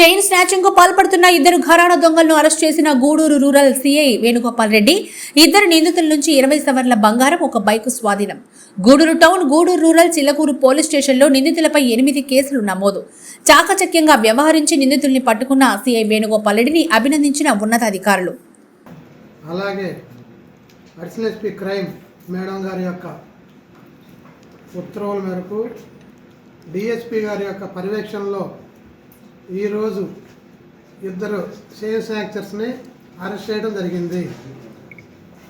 Chain స్నాచింగ్కు పాల్పడుతున్న ఇద్దరు ఘరానా దొంగలను అరెస్ట్ చేసిన గూడూరు రూరల్ సిఐ వేణుగోపాల్ రెడ్డి. ఇద్దరు నిందితుల నుంచి ఇరవై సవర్ల బంగారం ఒక బైకు స్వాధీనం. Gudur town Gudur rural Chillakur police స్టేషన్లో నిందితులపై ఎనిమిది కేసులు నమోదు. చాకచక్యంగా వ్యవహరించి నిందితుల్ని పట్టుకున్న సిఐ వేణుగోపాల్ రెడ్డిని అభినందించిన ఉన్నతాధికారులు. అలాగే క్రైమ్ మేడం గారి యొక్క ఉత్తర్వుల మేరకు డిఎస్పి గారి యొక్క పర్యవేక్షణలో ఈరోజు ఇద్దరు సేమ్స్ యాక్టర్స్ని అరెస్ట్ చేయడం జరిగింది.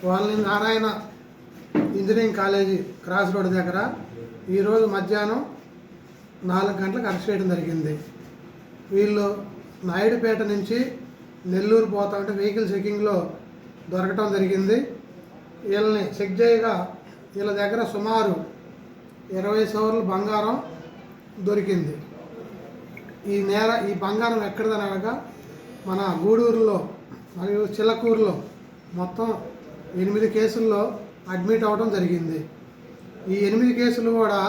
వాళ్ళని Narayana engineering college cross road దగ్గర ఈరోజు మధ్యాహ్నం నాలుగు గంటలకు అరెస్ట్ చేయడం జరిగింది. వీళ్ళు నాయుడుపేట నుంచి నెల్లూరు పోతా ఉంటే వెహికల్ చెకింగ్లో దొరకటం జరిగింది. వీళ్ళని చెక్ చేయగా వీళ్ళ దగ్గర సుమారు ఇరవై సవర్లు బంగారం దొరికింది. ఈ నేల ఈ బంగారం ఎక్కడిదని అనగా మన గూడూరులో మరియు చిలకూరులో మొత్తం ఎనిమిది కేసుల్లో అడ్మిట్ అవ్వడం జరిగింది. ఈ ఎనిమిది కేసులు కూడా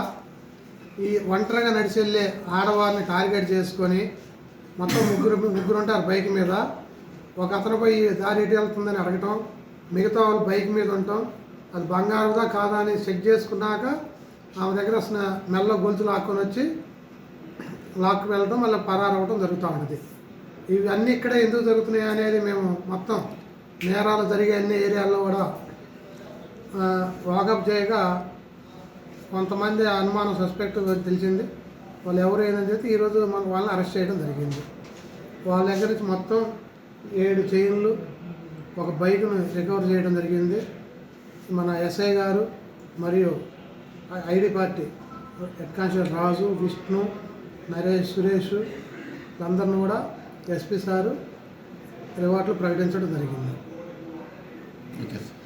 ఈ ఒంటరిగా నడిచి వెళ్ళే ఆడవారిని టార్గెట్ చేసుకొని మొత్తం ముగ్గురు ముగ్గురు ఉంటారు బైక్ మీద. ఒక అతను పోయి దారి ఎటు వెళ్తుందని అడగటం మిగతా వాళ్ళు బైక్ మీద ఉండటం అది బంగారుదా కాదా అని చెక్ చేసుకున్నాక ఆమె దగ్గర మెల్ల గొలుసు లాక్కొని వచ్చి లాక్ వెళ్ళడం మళ్ళీ పరారు అవ్వడం జరుగుతూ ఉంటుంది ఇవన్నీ ఇక్కడ ఇక్కడే ఎందుకు జరుగుతున్నాయి అనేది మేము మొత్తం నేరాలు జరిగే అన్ని ఏరియాల్లో కూడా వాకప్ చేయగా కొంతమంది అనుమానం సస్పెక్ట్ తెలిసింది. వాళ్ళు ఎవరు ఏందని చెప్పి ఈరోజు మనకు వాళ్ళని అరెస్ట్ చేయడం జరిగింది. వాళ్ళ దగ్గర నుంచి మొత్తం ఏడు చైన్లు ఒక బైక్ను రికవర్ చేయడం జరిగింది. మన ఎస్ఐ గారు మరియు ID party head constable Raju Vishnu Naresh Suresh అందరిని కూడా ఎస్పీ సారు రివార్డులు ప్రకటించడం జరిగింది. Okay sir.